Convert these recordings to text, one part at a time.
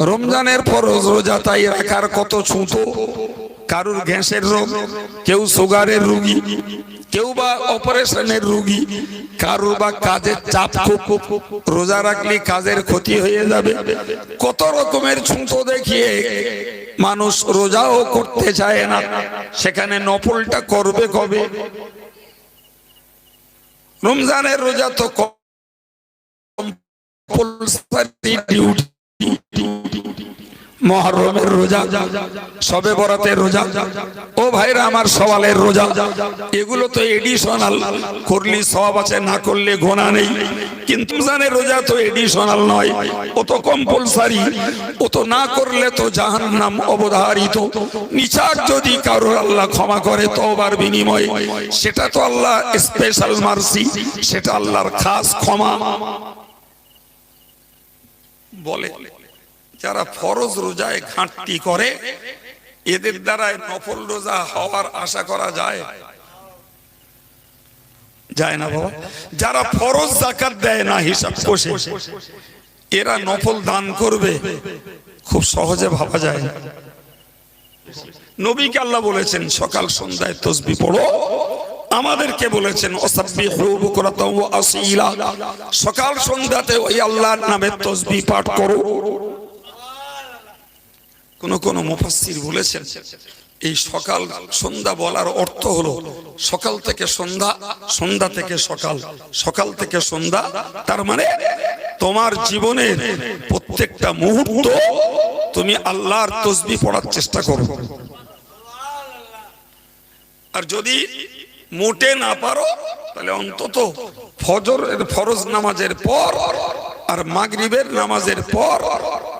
রমজানের ফরজ রোজা তাই রাখার কত ছুঁতো। কারুর গ্যাসের রোগ, কেউ সুগারের রুগী, কেউ বা অপারেশনের রুগী, কারুর বা কাজের চাপ রোজা রাখলে কাজের ক্ষতি হয়ে যাবে। কত রকমের ছুঁতো দেখিয়ে মানুষ রোজাও করতে চায় না। সেখানে নফলটা করবে কবে? রমজানের রোজা তো ডিউটি মহরমের রোজা, সবে বরাতের রোজা। ও ভাইরা, আমার সওয়ালের রোজা। এগুলো তো এডিশনাল করলি সব আছে, না করলে গোনা নেই। কিন্তু জানে রোজা তো এডিশনাল নয়। ও তো কম্পালসারি ও তো না করলে তো জাহান্নাম অবধারিত। নিচার যদি কারোর আল্লাহ ক্ষমা করে তওবার বিনিময়ে, সেটা তো আল্লাহ স্পেশাল মার্সি সেটা আল্লাহর খাস ক্ষমা। বলে, যারা ফরজ রোজায় ঘাটতি করে, এদের দ্বারাই নফল রোজা হওয়ার আশা করা যায়। যায় না বাবা? যারা ফরজ জাকাত দেয় না, হিসাব কষে এরা নফল দান করবে। খুব সহজে ভাবা যায়। নবীকে আল্লাহ বলেছেন, সকাল সন্ধ্যায় তসবি পড়ো। আমাদেরকে বলেছেন সকাল সন্ধ্যাতে ওই আল্লাহর নামে তসবি পাঠ করো। কোন কোন মুফাসসির বলেছেন, এই সকাল সন্ধ্যা বলার অর্থ হলো সকাল থেকে সন্ধ্যা সন্ধ্যা থেকে সকাল সকাল থেকে সন্ধ্যা। তার মানে তোমার জীবনের প্রত্যেকটা মুহূর্ত তুমি আল্লাহর তসবি পড়ার চেষ্টা করো। আর যদি মোটে না পারো, তাহলে অন্তত ফজর ফরজ নামাজের পর আর মাগরিবের নামাজের পর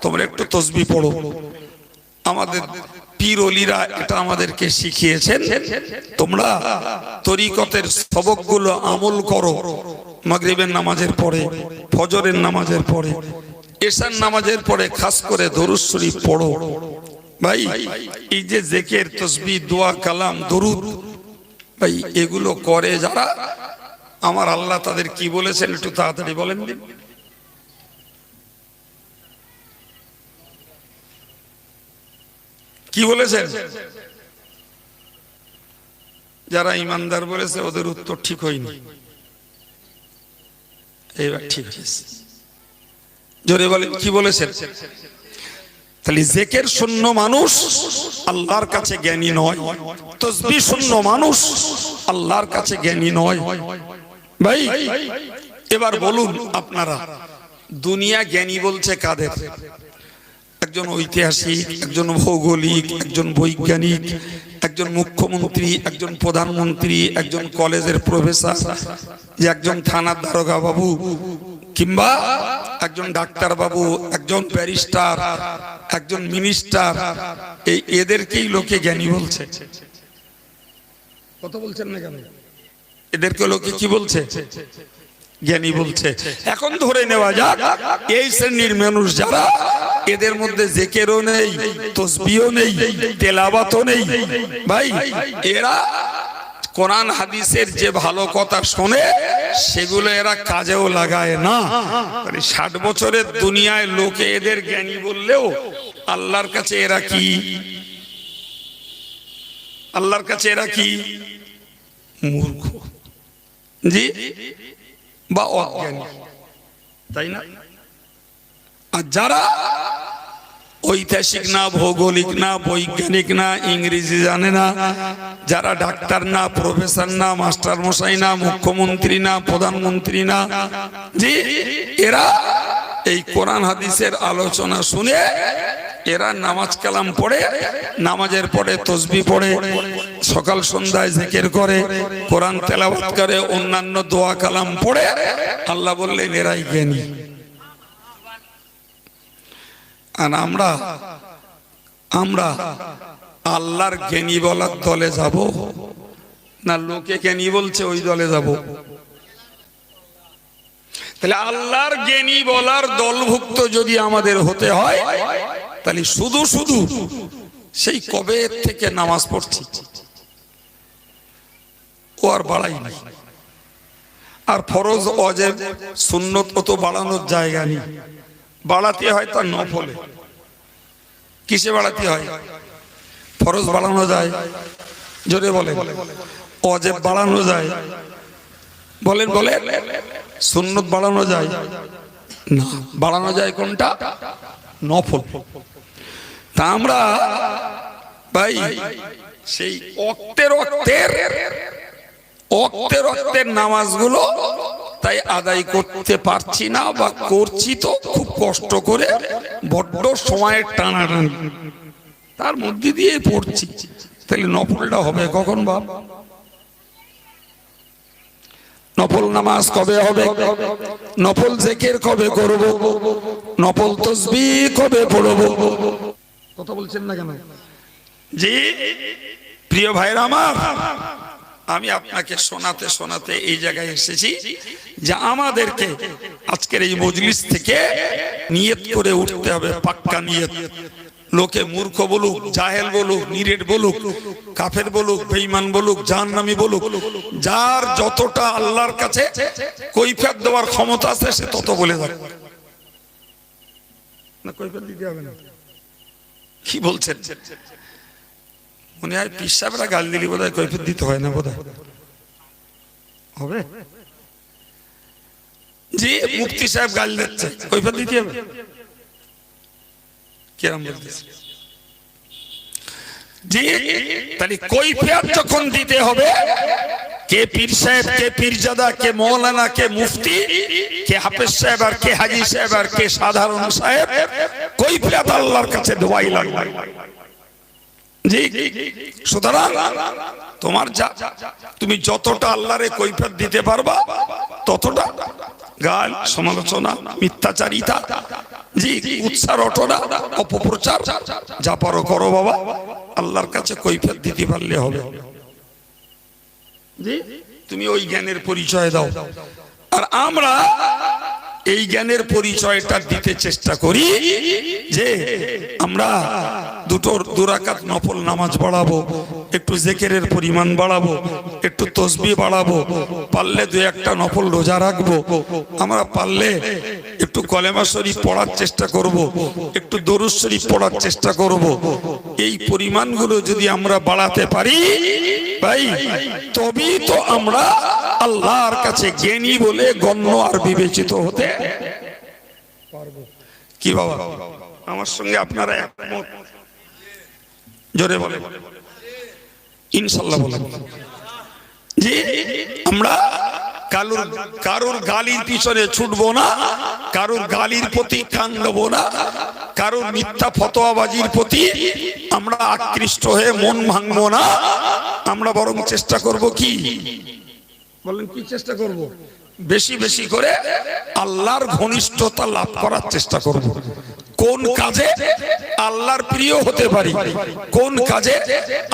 তোমরা একটু তসবি পড়ো। আমাদের এটা আমাদেরকে শিখিয়েছেন, তোমরা তরিকতের সবকগুলো আমল করো মাগরিবের নামাজের পরে, ফজরের নামাজের পরে, এশার নামাজের পরে খাস করে দরুদ শরীফ পড়ো। ভাই, এই যে জেকের তসবি, দোয়া, কালাম, দরুদ ভাই, এগুলো করে যারা, আমার আল্লাহ তাদের কি বলেছেন একটু তাড়াতাড়ি বলেন দিন। কি বলেছেন? যারা ইমানদার বলেছে, ওদের উত্তর ঠিক হয়নি। এবার ঠিক হয়েছে। জোরে বলেন, কি বলেছেন? তাহলে জেকের শূন্য মানুষ আল্লাহর কাছে জ্ঞানী নয় তসবি শূন্য মানুষ আল্লাহর কাছে জ্ঞানী নয়। ভাই, এবার বলুন আপনারা, দুনিয়া জ্ঞানী বলছে কাদের? একজন ঐতিহাসিক, একজন ভৌগোলিক, একজন বৈজ্ঞানিক, একজন মুখ্যমন্ত্রী, একজন প্রধানমন্ত্রী, একজন কলেজের প্রফেসর যে একজন থানার দারোগা বাবু কিংবা একজন ডাক্তার বাবু একজন ব্যারিস্টার, একজন মিনিস্টার, এই এদেরকেই লোকে জ্ঞানী বলছে। কত বলছেন না কেন? এদেরকে লোকে কি বলছে? জ্ঞানী বলছে। এখন ধরে নেওয়া যাক, এই শ্রেণির মানুষ যারা, এদের মধ্যে জেকেরও নেই, তসবিও নেই তেলাবাতও নেই। ভাই, এরা কোরআন হাদিসের যে ভালো কথা শোনে, সেগুলো এরা কাজেও লাগায় না। ষাট বছরের দুনিয়ায় লোকে এদের জ্ঞানী বললেও আল্লাহর কাছে এরা কি? আল্লাহর কাছে এরা কি? মূর্খ। জি? বা অজ্ঞানী। তাই না? আর যারা ঐতিহাসিক না, ভৌগোলিক না, বৈজ্ঞানিক না, ইংরেজি জানে না। যারা ডাক্তার না, প্রফেসর না মাস্টার মশাই না, মুখ্যমন্ত্রী না, প্রধানমন্ত্রী না জি এরা এই কোরআন হাদিসের আলোচনা শুনে এরা নামাজ কালাম পড়ে, নামাজের পরে তসবি পড়ে, সকাল সন্ধ্যায় জেকের করে, কোরআন তেলাওয়াত করে, অন্যান্য দোয়া কালাম পড়ে, আল্লাহ বললেন, এরাই জ্ঞানী। আর আমরা আমরা আল্লাহর জ্ঞানী বলার দলে যাব? না লোকে জ্ঞানী বলছে, ওই দলে যাব? তাহলে আল্লাহর জ্ঞানী বলার দলভুক্ত যদি আমাদের হতে হয়, তাহলে শুধু শুধু সেই কবে থেকে নামাজ পড়ছি। ও আর বাড়াই নাই। আর ফরজ, অজেব, সুন্নত অত বাড়ানোর জায়গা নেই। বাড়াতে হয় তার নফলে কিসে বাড়াতে হয়? ফরজ বাড়ানো যায়। জোরে বলে অজেব বাড়ানো যায়। বলেন বলে সুন্নত বাড়ানো যায়। না, বাড়ানো যায় কোনটা? নফল। তা আমরা ভাই, সেই অক্তের অক্তের অক্তের অক্তের নামাজগুলো তাই আদায় করতে পারছি না বা করছি তো খুব কষ্ট করে বড্ড সময়ের টানাটানি। তার মধ্যে দিয়ে পড়ছি। তাহলে নফলটা হবে কখন বাপ? নফল নামাজ কবে হবে? নফল জেকের কবে করব? নফল তসবি কবে পড়ব? কথা বলছেন না কেন? জি প্রিয় ভাইরা আমার আমি আপনাকে শোনাতে শোনাতে এই জায়গায় এসেছি যে আমাদেরকে আজকের এই মজলিস থেকে নিয়ত করে উঠতে হবে, পাক্কা নিয়ত। লোকে মূর্খ বলুক, জাহেল বলুক, নিরেট বলুক, কাফের বলুক, বেঈমান বলুক, জাহান্নামী বলুক, যার যতটা আল্লাহর কাছে কৈফিয়ত দেওয়ার ক্ষমতা আছে, সে তত বলে যাবে না, কৈফিয়ত দিতে হবে না। কি বলছেন? মনে হয় পিসাবরা গাল দিলি বোধ হয় কৈফিয়ত দিতে হয় না বোধ হবে? জি, মুফতি সাহেব গাল দিচ্ছে, কৈফিয়ত দিতে হবে। কিরম বলতেছে? জি, তাহলে কৈফিয়ত যখন দিতে হবে, কে পীর সাহেব, কে পীরজাদা, কে মৌলানা, কে মুফতি, কে হাফেজ সাহেব আর কে হাজি সাহেব আর কে সাধারণ সাহেব, কৈফিয়ত আল্লাহর কাছে দোয়াই লাগবে। তোমার যা তুমি যতটা আল্লাহরে কৈফিয়ত দিতে পারবা, ততটা গাল সমালোচনা, মিথ্যাচারিতা, জি উৎসাহ রটনা অপপ্রচার যা পারো করো বাবা, আল্লাহর কাছে কৈফিয়ত দিতে পারলে হবে। তুমি ওই জ্ঞানের পরিচয় দাও। আর আমরা এই জ্ঞানের পরিচয়টা দিতে চেষ্টা করি যে আমরা দুটো দুরাকাত নফল নামাজ বাড়াবো, একটু জেকেরের পরিমাণ বাড়াবো, একটু তসবি বাড়াবো, পারলে দু একটা নফল রোজা রাখব আমরা পারলে একটু কলেমা শরীফ পড়ার চেষ্টা করব। একটু দরুদ শরীফ পড়ার চেষ্টা করব। এই পরিমাণগুলো যদি আমরা বাড়াতে পারি, ভাই, তবেই তো আমরা আল্লাহর কাছে জ্ঞানী বলে গণ্য আর বিবেচিত হতে পারব কি বাবা আমার সঙ্গে আপনারা একমত জোরে বলে। ইনশাল্লাহ বলে। যে আমরা কারুর কারুর গালির পিছনে ছুটবো না, কারুর গালির প্রতি কান দেবো না, কারুর মিথ্যা ফতোয়াবাজির প্রতি আমরা আকৃষ্ট হয়ে মন ভাঙবো না, আমরা বরং চেষ্টা করব কি? বলেন, কি চেষ্টা করব? বেশি বেশি করে আল্লাহর ঘনিষ্ঠতা লাভ করার চেষ্টা করব। কোন কাজে আল্লাহর প্রিয় হতে পারি? কোন কাজে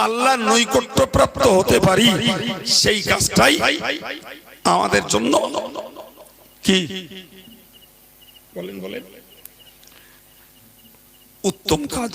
আল্লাহ নৈকট্য প্রাপ্ত হতে পারি? সেই কাজটাই আমাদের জন্য কি? বলেন বলেন। উত্তম কাজ।